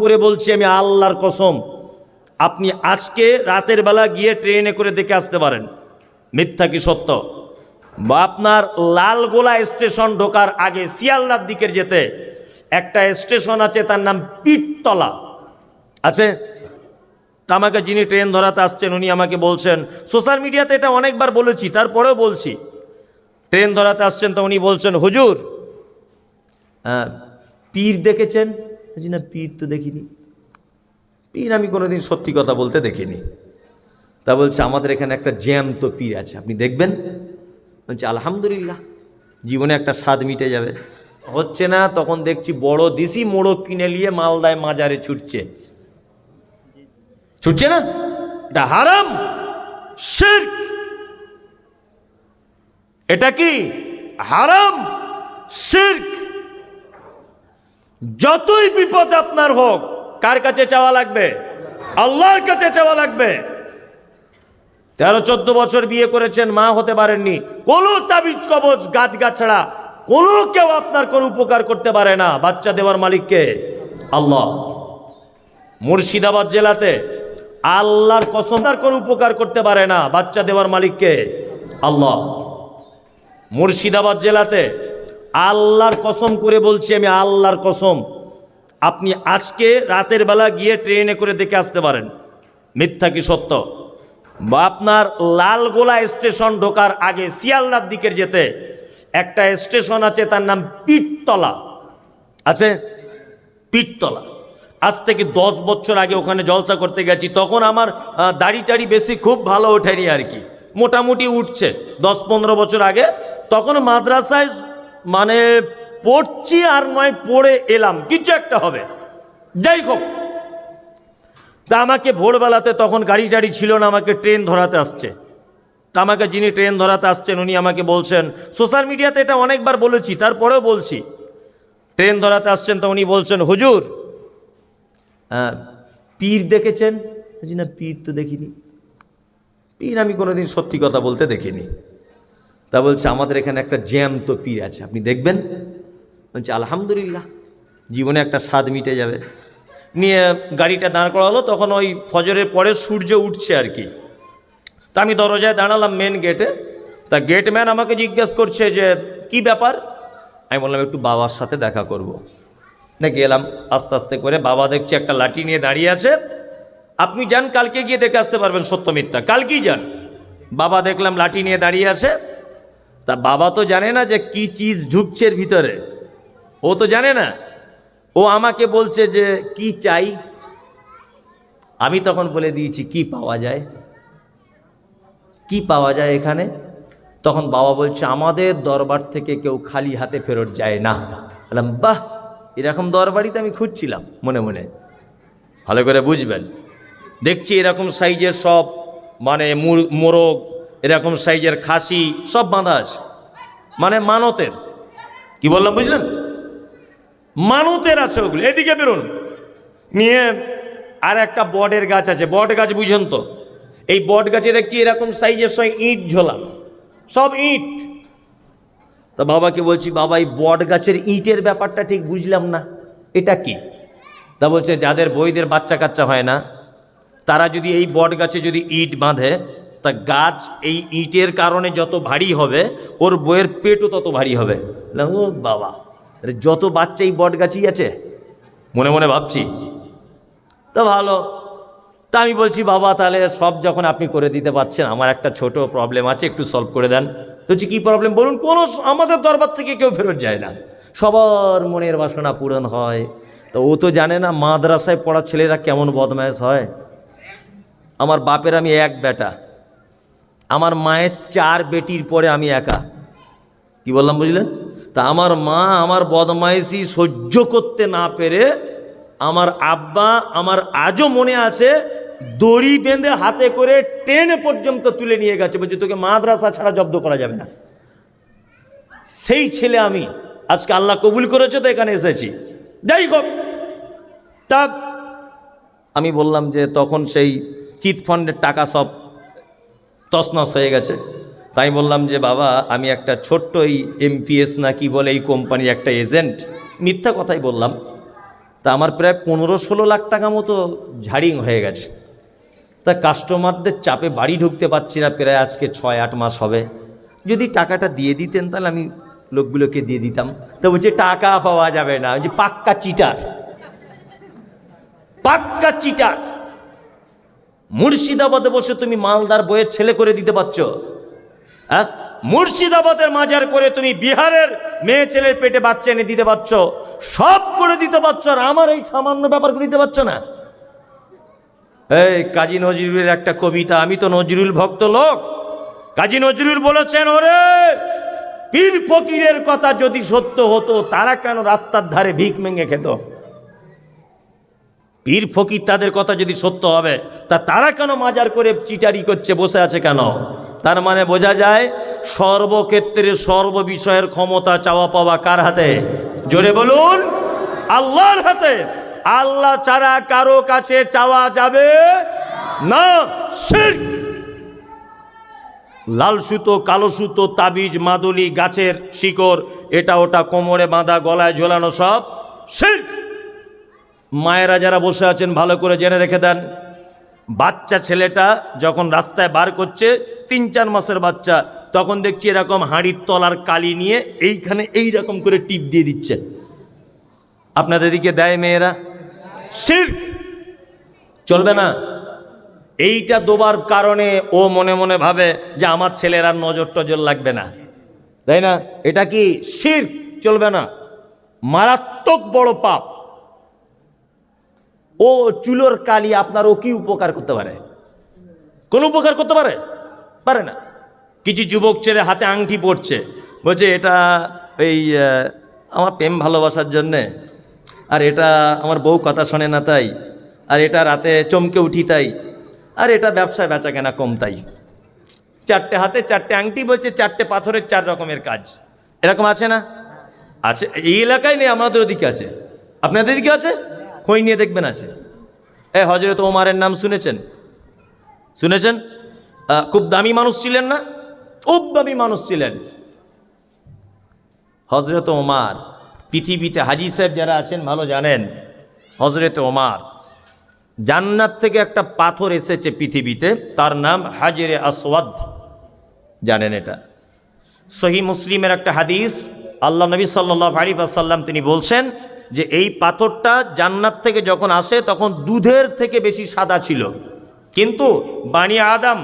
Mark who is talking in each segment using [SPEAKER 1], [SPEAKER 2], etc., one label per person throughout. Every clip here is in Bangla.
[SPEAKER 1] করে বলছি আমি আল্লাহর কসম, আপনি আজকে রাতের বেলা গিয়ে ট্রেনে করে দেখে আসতে পারেন। মিথ্যা কি সত্য? বা আপনার লালগোলা স্টেশন ঢোকার আগে শিয়ালদার দিকের যেতে একটা স্টেশন আছে, তার নাম পিটতলা। আছে? আমাকে যিনি ট্রেন ধরাতে আসছেন, উনি আমাকে বলছেন, সোশ্যাল মিডিয়াতে এটা অনেকবার বলেছি, তারপরেও বলছি। ট্রেন ধরাতে আসছেন, তো উনি বলছেন, হুজুর পীর দেখেছেন? বলছি, না, পীর তো দেখিনি। পীর আমি কোনোদিন সত্যি কথা বলতে দেখিনি। তা বলছে, আমাদের এখানে একটা জ্যাম তো পীর আছে, আপনি দেখবেন? বলছে, আলহামদুলিল্লাহ, জীবনে একটা স্বাদ মিটে যাবে। হচ্ছে না, তখন দেখছি বড় দিশি মোড়ক কিনে নিয়ে মালদায় মাজারে ছুটছে। ছুটছে না? এটা হারাম এটা কি? হারাম, শিরক। যতই বিপদ আপনার হোক, কার কাছে চাওয়া লাগবে? আল্লাহর কাছে চাওয়া লাগবে। তেরো, চোদ্দ বছর বিয়ে করেছেন, মা হতে পারেননি। কোনো তাবিজ কবচ গাছ গাছড়া কোনো কেউ আপনার কোনো উপকার করতে পারে না। বাচ্চা দেওয়ার মালিককে আল্লাহ। মুর্শিদাবাদ জেলাতে আল্লাহর কসম, তার কোনো উপকার করতে পারে না। বাচ্চা দেওয়ার মালিককে আল্লাহ। মুর্শিদাবাদ জেলাতে আল্লাহর কসম করে বলছি আমি আল্লাহর কসম। আপনি আজকে রাতের বেলা গিয়ে ট্রেনে করে দেখে আসতে পারেন। মিথ্যা কি সত্য? বা আপনার লালগোলা স্টেশন ঢোকার আগে শিয়ালদার দিকের যেতে একটা স্টেশন আছে, তার নাম পিটতলা। আছে? পিটতলা। আজ থেকে দশ বছর আগে ওখানে জলসা করতে গেছি, তখন আমার দাড়ি টাড়ি বেশি খুব ভালো ওঠেনি আর কি। মোটামুটি উঠছে। দশ পনেরো বছর আগে, তখন মাদ্রাসায় মানে পড়ছি আর নয়, পড়ে এলাম। কিছু একটা হবে। যাই হোক। তা আমাকে ভোরবেলাতে তখন গাড়ি টাড়ি ছিল না, আমাকে ট্রেন ধরাতে আসছে। তা আমাকে যিনি ট্রেন ধরাতে আসছেন, উনি আমাকে বলছেন, সোশ্যাল মিডিয়াতে এটা অনেকবার বলেছি, তারপরেও বলছি। ট্রেন ধরাতে আসছেন, তো উনি বলছেন, হুজুর পীর দেখেছেন? না, পীর তো দেখিনি। পীর আমি কোনোদিন সত্যি কথা বলতে দেখিনি। তা বলছে, আমাদের এখানে একটা জ্যান্ত পীর আছে, আপনি দেখবেন? বলছে, আলহামদুলিল্লাহ, জীবনে একটা স্বাদ মিটে যাবে। নিয়ে গাড়িটা দাঁড় করালো, তখন ওই ফজরের পরে সূর্য উঠছে আর কি। তা আমি দরজায় দাঁড়ালাম মেন গেটে তা গেটম্যান আমাকে জিজ্ঞেস করছে যে, কি ব্যাপার? আমি বললাম, একটু বাবার সাথে দেখা করব। না গেলাম, আস্তে আস্তে করে বাবা দেখছি একটা লাঠি নিয়ে দাঁড়িয়ে আছে। আপনি যান, কালকে গিয়ে দেখে আসতে পারবেন সত্য মিথ্যা। কালকেই যান। বাবা দেখলাম লাঠি নিয়ে দাঁড়িয়ে আছে। তা বাবা তো জানে না যে কি চিজ ঢুকছে ভিতরে। ও তো জানে না। ও আমাকে বলছে যে, কি চাই? আমি তখন বলে দিয়েছি, কি পাওয়া যায়? কি পাওয়া যায় এখানে? তখন বাবা বলছে, আমাদের দরবার থেকে কেউ খালি হাতে ফেরত যায় না। বললাম, বাহ, এরকম দরবারই তো আমি খুঁজছিলাম মনে মনে। ভালো করে বুঝবেন। দেখছি এরকম সাইজের সব মানে মুর- মোরগ এরকম সাইজের খাসি সব বাঁধা আছে। মানে মানতের। কি বললাম, বুঝলেন? মানতের আছে ওগুলো। এদিকে বেরোন। নিয়ে আর একটা বটের গাছ আছে। বট গাছ বুঝেন তো? এই বট গাছে দেখছি এরকম সাইজের সব ইট ঝোলানো। সব ইট। তা বাবাকে বলছি, বাবা, এই বট গাছের ইটের ব্যাপারটা ঠিক বুঝলাম না। এটা কি? তা বলছে, যাদের বইদের বাচ্চা কাচ্চা হয় না, তারা যদি এই বট গাছে যদি ইট বাঁধে তা গাছ এই ইটের কারণে যত ভারী হবে, ওর বইয়ের পেটও তত ভারী হবে। ও বাবা যত বাচ্চা এই বট গাছই আছে, মনে মনে ভাবছি। তা ভালো, তা আমি বলছি, বাবা, তাহলে সব যখন আপনি করে দিতে পারছেন, আমার একটা ছোট প্রবলেম আছে, একটু সলভ করে দেন। হচ্ছে কী প্রবলেম বলুন, কোনো আমাদের দরবার থেকে কেউ ফেরত যায় না। সবার মনের বাসনা পূরণ হয়। তো ও তো জানে না, মাদ্রাসায় পড়া ছেলেরা কেমন বদমায়েশ হয়। আমার বাপের আমি এক বেটা। আমার মায়ের চার বেটির পরে আমি একা। কি বললাম, বুঝলেন? তা আমার মা আমার বদমাইশি সহ্য করতে না পেরে আমার আব্বা আমার আজও মনে আছে দড়ি বেঁধে হাতে করে ট্রেনে পর্যন্ত তুলে নিয়ে গেছে। বলছে, তোকে মাদ্রাসা ছাড়া জব্দ করা যাবে না। সেই ছেলে আমি। আজকে আল্লাহ কবুল করেছে তো এখানে এসেছি। যাই হোক, তা আমি বললাম যে তখন সেই চিটফান্ডের টাকা সব তছনছ হয়ে গেছে। তাই বললাম যে, বাবা, আমি একটা ছোট্ট এই এমপিএস না কি বলে এই কোম্পানির একটা এজেন্ট? মিথ্যা কথাই বললাম। তা আমার প্রায় পনেরো ষোলো লাখ টাকা মতো ঝাড়িং হয়ে গেছে। তা কাস্টমারদের চাপে বাড়ি ঢুকতে পারছি না, প্রায় আজকে ছয় আট মাস হবে। যদি টাকাটা দিয়ে দিতেন, তাহলে আমি লোকগুলোকে দিয়ে দিতাম। তো বলছে, টাকা পাওয়া যাবে না। যে, পাক্কা চিটার। পাক্কা চিটার। মুর্শিদাবাদে বসে তুমি মালদার বইয়ের ছেলে করে দিতে পারছ। হ্যাঁ? মুর্শিদাবাদের মাজার করে তুমি বিহারের মেয়ে ছেলের পেটে বাচ্চা এনে দিতে পারছ। সব করে দিতে পারছ আর আমার এই সামান্য ব্যাপার করে দিতে পারছ না। এই কাজী নজরুলের একটা কবিতা, আমি তো নজরুল ভক্ত লোক। কাজী নজরুল বলেছেন, ওরে, পীর ফকিরের কথা যদি সত্য হতো, তারা কেন রাস্তার ধারে ভিক মেঙে খেত? পীর ফকির তাদের কথা যদি সত্য হবে, তা তারা কেন মাজার করে চিটারি করছে, বসে আছে কেন? তার মানে বোঝা যায়, সর্বক্ষেত্রে সর্ব বিষয়ের ক্ষমতা চাওয়া পাওয়া কার হাতে? জোরে বলুন, আল্লাহর হাতে। আল্লাহ ছাড়া কারও কাছে চাওয়া যাবে না লাল সুতো, কালো সুতো, তাবিজ, মাদুলি, গাছের শিকড়, এটা ওটা কোমরে বাঁধা, গলায় ঝোলানো সব শিরক। মায়েরা যারা বসে আছেন, ভালো করে জেনে রেখে দেন। বাচ্চা ছেলেটা যখন রাস্তায় বার করছে, তিন চার মাসের বাচ্চা, তখন দেখছি এরকম হাঁড়ির তলার কালি নিয়ে এইখানে এই রকম করে টিপ দিয়ে দিচ্ছে। আপনাদের দিকে দেয় মেয়েরা? শির্ক! চলবে না। এইটা দোবার কারণে ও মনে মনে ভাবে যে আমার ছেলের আর নজর টজর লাগবে না। তাই না? এটা কি শির চলবে না। মারাত্মক বড় পাপ। ও চুলোর কালি আপনার ও কি উপকার করতে পারে? কোন উপকার করতে পারে? পারে না। কিছু যুবক ছেলে হাতে আংটি পড়ছে বলছে, এটা এই আমার প্রেম ভালোবাসার জন্যে। আর এটা আমার বউ কথা শোনে না তাই। আর এটা রাতে চমকে উঠি তাই। আর এটা ব্যবসায় বেচা কেনা কম তাই। চারটে হাতে চারটে আংটি বলছে, চারটে পাথরের চার রকমের কাজ। এরকম আছে না? আছে। এই এলাকায় নেই, আমাদের ওদিকে আছে। আপনাদের দিকে আছে? খই নিয়ে দেখবেন আছে। এ হজরত ওমারের নাম শুনেছেন? শুনেছেন? খুব দামি মানুষ ছিলেন না? খুব দামি মানুষ ছিলেন। হজরত ওমার, পৃথিবীতে হাজি সাহেব যারা আছেন, ভালো জানেন হজরত ওমার জান্নাত থেকে একটা পাথর এসেছে পৃথিবীতে, তার নাম হাজরে আসওয়াদ। জানেন এটা? সহি মুসলিমের একটা হাদিস, আল্লাহ নবী সাল্লাহ আলী আসাল্লাম তিনি বলছেন যে এই পাথরটা জান্নাত থেকে যখন আসে, তখন দুধের থেকে বেশি সাদা ছিল। কিন্তু বাণী আদাম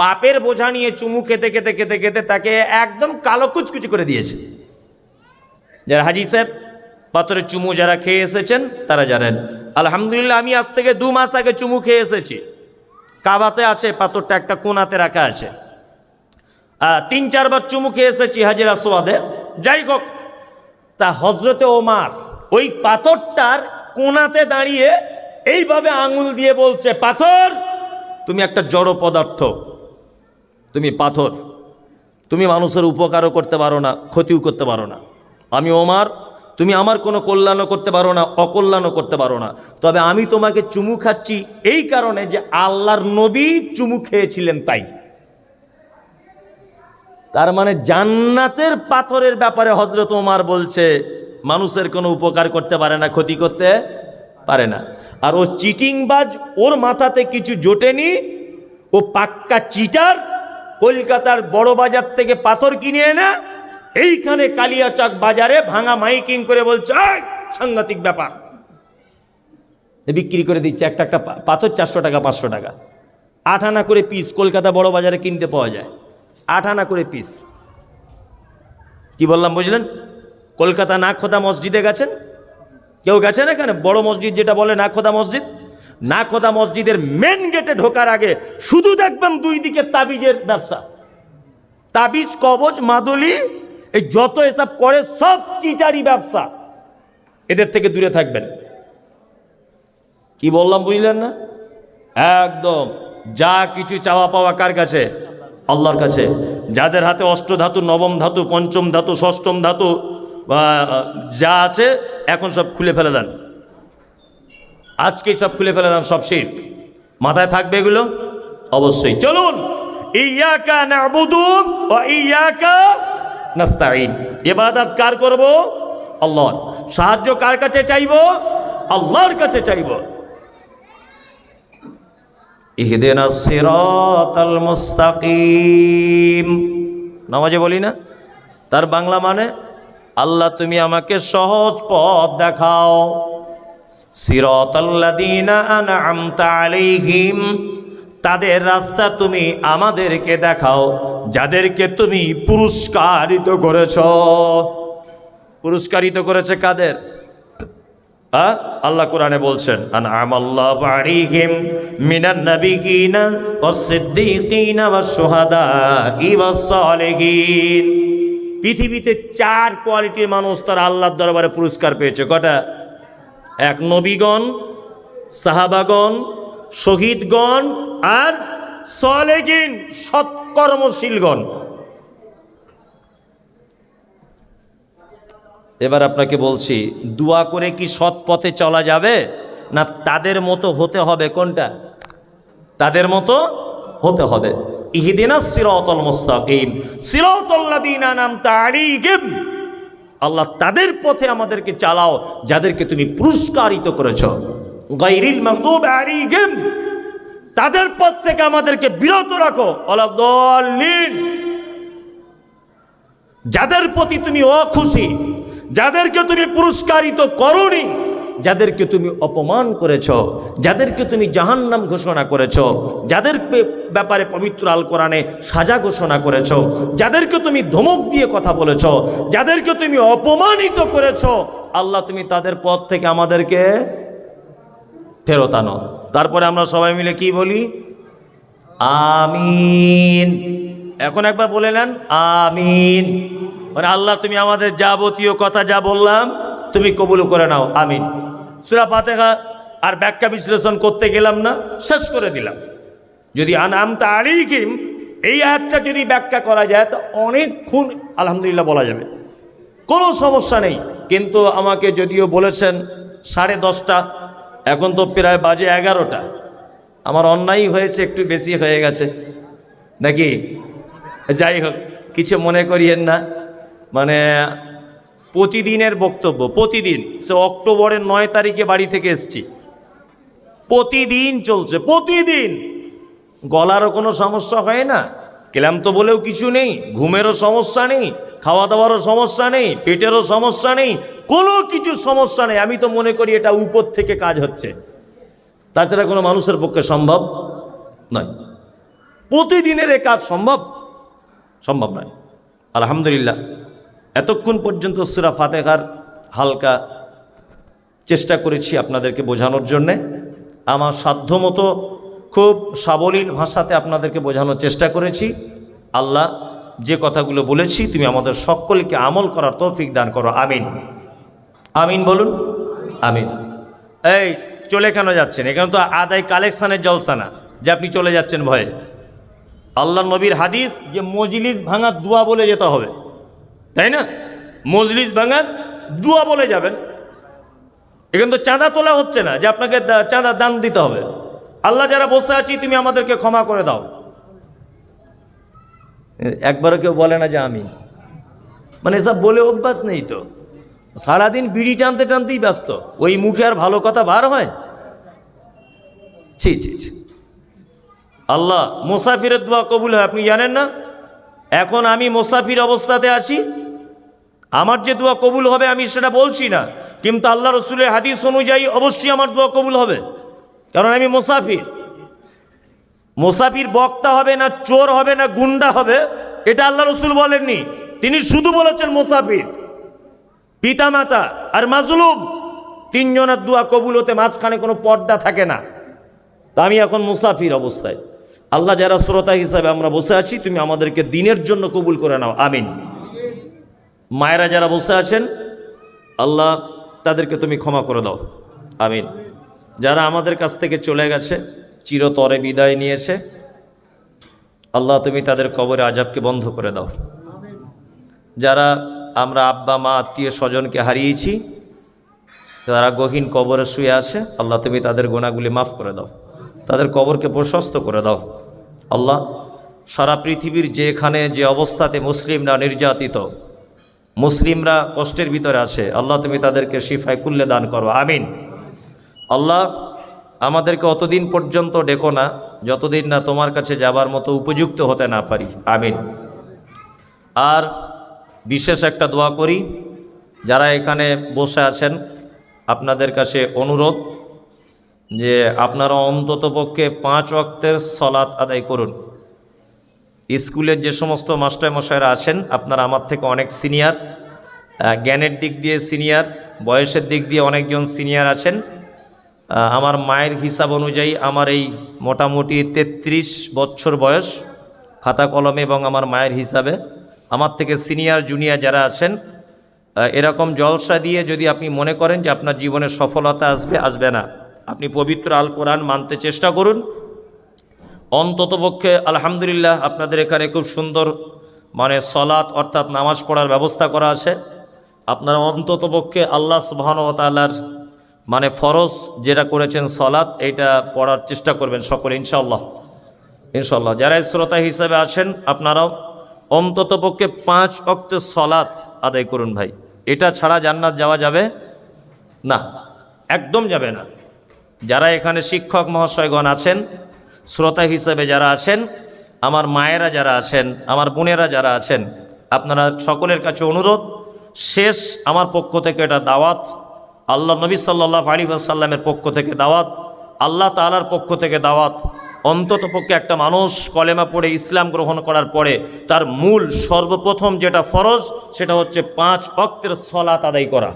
[SPEAKER 1] পাপের বোঝা নিয়ে চুমু খেতে খেতে খেতে খেতে তাকে একদম কালো কুচকুচি করে দিয়েছে। যারা হাজি সাহেব, পাথরের চুমু যারা খেয়ে এসেছেন, তারা জানেন, আলহামদুলিল্লাহ, আমি আজ থেকে দু মাস আগে চুমু খেয়ে এসেছি। কাবাতে আছে, পাথরটা একটা কোনাতে রাখা আছে। তিন, চারবার চুমু খেয়ে এসেছি হাজির আসোয়াদে যাই হোক, তা হজরতে ওমার ওই পাথরটার কোনাতে দাঁড়িয়ে এইভাবে আঙুল দিয়ে বলছে, পাথর, তুমি একটা জড় পদার্থ। তুমি পাথর। তুমি মানুষের উপকারও করতে পারো না, ক্ষতিও করতে পারো না। আমি ওমার, তুমি আমার কোনো কল্যাণও করতে পারো না, অকল্যাণও করতে পারো না। তবে আমি তোমাকে চুমু খাচ্ছি এই কারণে যে আল্লাহর নবী চুমু খেয়েছিলেন তাই। তার মানে জান্নাতের পাথরের ব্যাপারে হজরত ওমার বলছে মানুষের কোনো উপকার করতে পারে না ক্ষতি করতে পারে না। আর ও চিটিংবাজ ওর মাথাতে কিছু জোটেনি ও পাক্কা চিটার কলকাতার বড় বাজার থেকে পাথর কিনে এনে এইখানে কালিয়াচক বাজারে ভাঙা মাইকিং করে বলছে "এই, সাংঘাতিক ব্যাপার। বিক্রি করে দিচ্ছে একটা একটা পাথর চারশো টাকা পাঁচশো টাকা। আট আনা করে পিস কলকাতা বড় বাজারে কিনতে পাওয়া যায়। আট আনা করে পিস কি বললাম বুঝলেন? কলকাতা না খোদা মসজিদে গেছেন? কেউ গেছেন এখানে? বড় মসজিদ যেটা বলে না খোদা মসজিদ? না খোদা মসজিদের মেন গেটে ঢোকার আগে শুধু দেখবেন দুই দিকে তাবিজের ব্যবসা। তাবিজ, কবজ, মাদুলি, এই যত এসব করে সব চিচারি ব্যবসা। এদের থেকে দূরে থাকবেন। কি বললাম বুঝলেন না? একদম। যা কিছু চাওয়া পাওয়া কার কাছে? আল্লাহর কাছে। যাদের হাতে অষ্টধাতু, নবম ধাতু, পঞ্চম ধাতু, ষষ্ঠম ধাতু যা আছে এখন সব খুলে ফেলে দেন। আজকেই সব খুলে ফেলে দেন, সব শির্ক। মাথায় থাকবে এগুলো? অবশ্যই। চলুন! ইয়াকা নাবুদু ওয়া ইয়াকা নাস্তাইন ইবাদত কার করব? আল্লাহর। সাহায্য কার কাছে চাইব? আল্লাহর কাছে চাইব। ইহদিনা সিরাতাল মুস্তাকিম। নামাজে বলি না? তার বাংলা মানে আল্লাহ, তুমি আমাকে সহজ পথ দেখাও। আলাইহিম, তাদের রাস্তা তুমি আমাদেরকে দেখাও, যাদেরকে তুমি পুরস্কারিত করেছ। পুরস্কারিত করেছে কাদের? আল্লাহ কোরআনে বলছেন ওয়াস-সালিহিন পৃথিবীতে চার কোয়ালিটির মানুষ তারা আল্লাহর দরবারে পুরস্কার পেয়েছে। কটা? এক নবীগণ, সাহাবাগণ, শহীদগণ আর সলেগিন সৎকর্মশীলগণ। এবার আপনাকে বলছি, দোয়া করে কি সৎ পথে চলা যাবে? না তাদের মতো হতে হবে কোনটা? তাদের মতো হতে হবে। আল্লাহ তাদের পথে আমাদেরকে চালাও, যাদেরকে তুমি পুরস্কারিত করেছ। তাদের পথ থেকে আমাদেরকে বিরত রাখো যাদের প্রতি তুমি অখুশি, যাদেরকে তুমি পুরস্কারিত করনি, যাদেরকে তুমি অপমান করেছ, যাদেরকে তুমি জাহান্নাম ঘোষণা করেছ, যাদের ব্যাপারে পবিত্র আল কোরআনে সাজা ঘোষণা করেছ। যাদেরকে তুমি ধমক দিয়ে কথা বলেছ, যাদেরকে তুমি অপমানিত করেছ, আল্লাহ তুমি তাদের পথ থেকে আমাদেরকে ফেরত আনো। তারপরে আমরা সবাই মিলে কি বলি? আমিন। এখন একবার বলে নেন, আমিন। মানে আল্লাহ তুমি আমাদের যাবতীয় কথা যা বললাম, তুমি কবুল করে নাও, আমিন। সুরা ফাতেহা আর ব্যাখ্যা বিশ্লেষণ করতে গেলাম না, শেষ করে দিলাম। যদি আনামতা আলিকিম এই আয়াতটা যদি ব্যাখ্যা করা যায়, তো অনেকক্ষণ আলহামদুলিল্লাহ বলা যাবে। কোনো সমস্যা নেই। কিন্তু আমাকে যদিও বলেছেন সাড়ে দশটা, এখন তো প্রায় বাজে এগারোটা। আমার অন্যায় হয়েছে, একটু বেশি হয়ে গেছে। নাকি? যাই হোক, কিছু মনে করিয়েন না। মানে প্রতিদিনের বক্তব্য, প্রতিদিন। সে অক্টোবরের নয় তারিখে বাড়ি থেকে এসছি। প্রতিদিন চলছে, প্রতিদিন। গলারও কোনো সমস্যা হয় না। ক্লান্ত বলেও কিছু নেই, ঘুমেরও সমস্যা নেই খাওয়া দাওয়ারও সমস্যা নেই, পেটেরও সমস্যা নেই, কোনো কিছু সমস্যা নেই। আমি তো মনে করি এটা উপর থেকে কাজ হচ্ছে। তাছাড়া কোনো মানুষের পক্ষে সম্ভব নয়। প্রতিদিনের এ কাজ সম্ভব? সম্ভব নয়। আলহামদুলিল্লাহ, এতক্ষণ পর্যন্ত সুরা ফাতেহার হালকা চেষ্টা করেছি আপনাদেরকে বোঝানোর জন্যে। আমার সাধ্যমতো খুব সাবলীল ভাষাতে আপনাদেরকে বোঝানোর চেষ্টা করেছি। আল্লাহ যে কথাগুলো বলেছি, তুমি আমাদের সকলকে আমল করার তৌফিক দান করো। আমিন। আমিন বলুন। আমিন। এই, চলে কেন যাচ্ছেন? এখানে তো আদায় কালেকশানের জলসা না যে আপনি চলে যাচ্ছেন ভয়ে। আল্লাহ নবীর হাদিস, যে মজলিস ভাঙার দোয়া বলে যেতে হবে। তাই না? মজলিস ভাঙার দোয়া বলে যাবেন। এখানে তো চাঁদা তোলা হচ্ছে না, যে আপনাকে চাঁদা দান দিতে হবে। আল্লাহ যারা বসে আছি, তুমি আমাদেরকে ক্ষমা করে দাও। একবারও কেউ বলে না যে আমি। মানে এসব বলে অভ্যাস নেই তো। সারাদিন বিড়ি টানতে টানতেই ব্যস্ত। ওই মুখে আর ভালো কথা বার হয়? ছি ছি ছি। আল্লাহ, মুসাফিরের দোয়া কবুল হয়, আপনি জানেন না? এখন আমি মোসাফির অবস্থাতে আছি। আমার যে দোয়া কবুল হবে আমি সেটা বলছি না। কিন্তু আল্লাহ রসুলের হাদিস অনুযায়ী অবশ্যই আমার দোয়া কবুল হবে। কারণ আমি মুসাফির। মুসাফির বক্তা হবে না, চোর হবে না, গুন্ডা হবে, এটা আল্লাহ রসুল বলেননি। তিনি শুধু বলেছেন মুসাফির। পিতামাতা আর মাজলুম, তিনজনের দোয়া কবুল হতে মাঝখানে কোনো পর্দা থাকে না। তা আমি এখন মুসাফির অবস্থায়। আল্লাহ যারা শ্রোতা হিসাবে আমরা বসে আছি, তুমি আমাদেরকে দিনের জন্য কবুল করে নাও, আমিন। মায়েরা যারা বসে আছেন, আল্লাহ তাদেরকে তুমি ক্ষমা করে দাও, আমিন। যারা আমাদের কাছ থেকে চলে গেছে, চিরতরে বিদায় নিয়েছে। আল্লাহ, তুমি তাদের কবরে আজাবকে বন্ধ করে দাও। যারা আমরা আব্বা, মা, আত্মীয় স্বজনকে হারিয়েছি তারা গহীন কবরে শুয়ে আছে, আল্লাহ, তুমি তাদের গোনাগুলি মাফ করে দাও। তাদের কবরকে প্রশস্ত করে দাও। আল্লাহ, সারা পৃথিবীর যেখানে যে অবস্থাতে মুসলিমরা নির্যাতিত, মুসলিমরা কষ্টের ভিতরে আছে, আল্লাহ, তুমি তাদেরকে শিফায় কুল্লে দান করো। আমিন। আল্লাহ আমাদেরকে অতদিন পর্যন্ত ডেকো না, যতদিন না তোমার কাছে যাবার মতো উপযুক্ত হতে না পারি। আমিন। আর বিশেষ একটা দোয়া করি, যারা এখানে বসে আছেন, আপনাদের কাছে অনুরোধ যে আপনারা অন্ততপক্ষে পাঁচ ওয়াক্তের সলাৎ আদায় করুন। স্কুলের যে সমস্ত মাস্টারমশাইরা আছেন, আপনারা আমার থেকে অনেক সিনিয়র জ্ঞানের দিক দিয়ে সিনিয়র, বয়সের দিক দিয়ে অনেকজন সিনিয়র আছেন। আমার মায়ের হিসাব অনুযায়ী আমার এই মোটামুটি তেত্রিশ বছর বয়স খাতা কলমে এবং আমার মায়ের হিসাবে। আমার থেকে সিনিয়র, জুনিয়র যারা আছেন এরকম জলসা দিয়ে যদি আপনি মনে করেন যে আপনার জীবনে সফলতা আসবে আসবে না। আপনি পবিত্র আল কোরআন মানতে চেষ্টা করুন। অন্ততপক্ষে আলহামদুলিল্লাহ আপনাদের এখানে খুব সুন্দর মানে সলাৎ অর্থাৎ নামাজ পড়ার ব্যবস্থা করা আছে। আপনারা অন্ততপক্ষে আল্লাহ সুবাহনতালার মানে ফরজ যেটা করেছেন সলাৎ এইটা পড়ার চেষ্টা করবেন সকলে ইনশাল্লাহ ইনশাল্লাহ যারা শ্রোতা হিসাবে আছেন, আপনারাও অন্ততপক্ষে পাঁচ অক্ত সলাৎ আদায় করুন ভাই। এটা ছাড়া জান্নাত যাওয়া যাবে না, একদম যাবে না। যারা এখানে শিক্ষক মহাশয়গণ আছেন, শ্রোতা হিসেবে যারা আছেন, আমার মায়েরা যারা আছেন, আমার বোনেরা যারা আছেন, আপনারা সকলের কাছে অনুরোধ, শেষ আমার পক্ষ থেকে এটা দাওয়াত। আল্লাহ নবী সাল্লাহ আলী আসাল্লামের পক্ষ থেকে দাওয়াত, আল্লাহ তালার পক্ষ থেকে দাওয়াত। অন্তত পক্ষে একটা মানুষ কলেমা পড়ে ইসলাম গ্রহণ করার পরে তার মূল সর্বপ্রথম যেটা ফরজ, সেটা হচ্ছে পাঁচ অক্তের সলাত আদায় করা।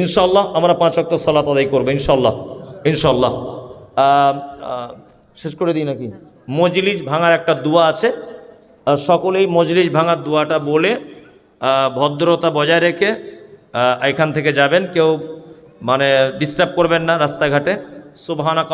[SPEAKER 1] ইনশাল্লাহ আমরা পাঁচ অক্ট সলাত আদায় করব ইনশাল্লাহ ইনশাল্লাহ শেষ করে দিই নাকি? মজলিস ভাঙার একটা দোয়া আছে। সকলেই মজলিস ভাঙার দোয়াটা বলে ভদ্রতা বজায় রেখে এখান থেকে যাবেন। কেউ মানে ডিস্টার্ব করবেন না রাস্তাঘাটে। সুবহানাক